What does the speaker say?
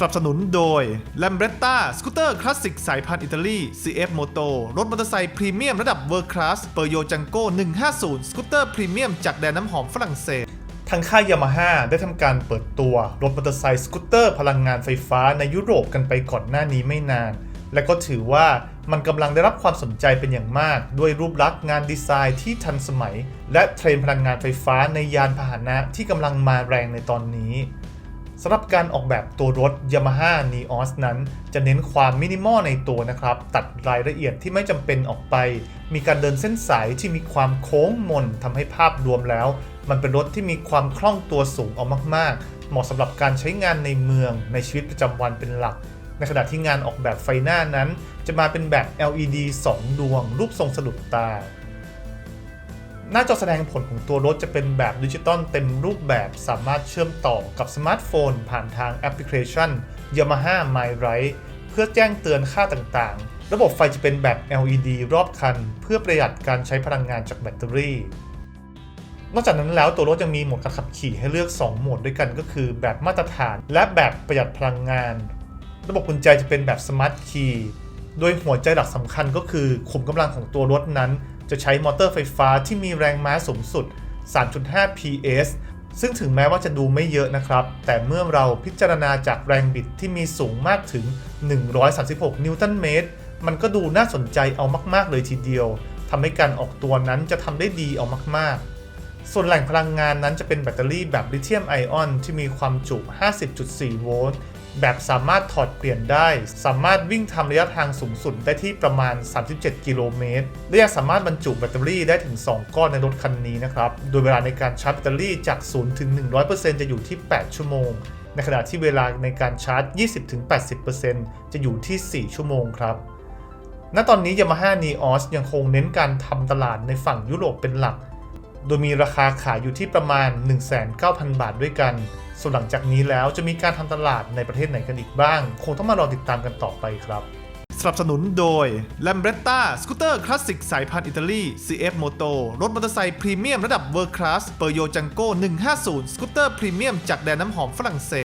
สนับสนุนโดย l a m b r e t t a สกูตเตอร์คลาสสิกสายพันธุ์อิตาลี CF Moto รถมอเตอร์ไซค์พรีเมียมระดับ World Class เปอร์โยจังโก้150 สกูตเตอร์พรีเมียมจากแดนน้ำหอมฝรั่งเศสทางค่ายยามาฮ่าได้ทำการเปิดตัว รถมอเตอร์ไซค์สกูตเตอร์พลังงานไฟฟ้าในยุโรปกันไปก่อนหน้านี้ไม่นาน และก็ถือว่ามันกำลังได้รับความสนใจเป็นอย่างมาก ด้วยรูปลักษณ์งานดีไซน์ที่ทันสมัย และเทรนพลังงานไฟฟ้าในยานพาหนะที่กำลังมาแรงในตอนนี้ สำหรับการออกแบบตัวรถ Yamaha Neos นั้นจะเน้นความมินิมอลในตัวนะครับ ตัดรายละเอียดที่ไม่จำเป็นออกไป มีการเดินเส้นสายที่มีความโค้งมนทำให้ภาพรวมแล้ว มันเป็นรถที่มีความคล่องตัวสูงเอามาก ๆ เหมาะสำหรับการใช้งานในเมืองในชีวิตประจำวันเป็นหลัก ในขณะที่งานออกแบบไฟหน้านั้น จะมาเป็นแบบ LED 2 ดวง รูปทรงสะดุดตา หน้าจอแสดงผลของตัวรถจะเป็นแบบดิจิตอลเต็มรูปแบบสามารถเชื่อมต่อกับสมาร์ทโฟน ผ่านทางแอปพลิเคชัน Yamaha My Ride เพื่อแจ้งเตือนค่าต่างๆ ระบบไฟจะเป็นแบบ LED รอบคัน เพื่อประหยัดการใช้พลังงานจากแบตเตอรี่ นอกจากนั้นแล้วตัวรถยังมีโหมดการขับขี่ให้เลือก 2 โหมดด้วยกันก็คือ แบบมาตรฐาน และแบบประหยัดพลังงาน ระบบกุญแจจะเป็นแบบสมาร์ทคีย์โดยหัวใจหลักสำคัญก็คือขุมกำลังของตัวรถนั้น จะใช้มอเตอร์ไฟฟ้าที่มีแรงม้าสูงสุด 3.5 PS ซึ่งถึงแม้ว่าจะดูไม่เยอะนะครับ แต่เมื่อเราพิจารณาจากแรงบิดที่มีสูงมากถึง 136 นิวตันเมตร มันก็ดูน่าสนใจเอามาก ๆ เลยทีเดียว ทำให้การออกตัวนั้นจะทำได้ดีเอามาก ๆ ส่วนแหล่งพลังงานนั้นจะเป็นแบตเตอรี่แบบลิเธียมไอออนที่มีความจุ 50.4 โวลต์ แบบสามารถถอดเปลี่ยนได้ สามารถวิ่งทำระยะทางสูงสุดได้ที่ประมาณ 37 กิโลเมตรและยังสามารถบรรจุแบตเตอรี่ได้ถึง 2 ก้อนในรถคันนี้นะครับ โดยเวลาในการชาร์จแบตเตอรี่จาก 0 ถึง 100%จะอยู่ที่ 8 ชั่วโมง ในขณะที่เวลาในการชาร์จ 20-80%จะอยู่ที่ 4 ชั่วโมงครับณตอนนี้ Yamaha Neos ยังคงเน้นการทำตลาดในฝั่งยุโรปเป็นหลัก โดยมีราคาขายอยู่ที่ประมาณ 19,000 บาทด้วยกัน ส่วนหลังจากนี้แล้วจะมีการทำตลาดในประเทศไหนกันอีกบ้าง คงต้องมารอติดตามกันต่อไปครับ สนับสนุนโดย l a m b r e t t a สกูตเตอร์คลาสสิกสายพันธุ์อิตาลี CF Moto รถมอเตอร์ไซค์พรีเมียมระดับ World Class เปอร์โยจังโก้150 สกูตเตอร์พรีเมียมจากแดนน้ำหอมฝรั่งเศส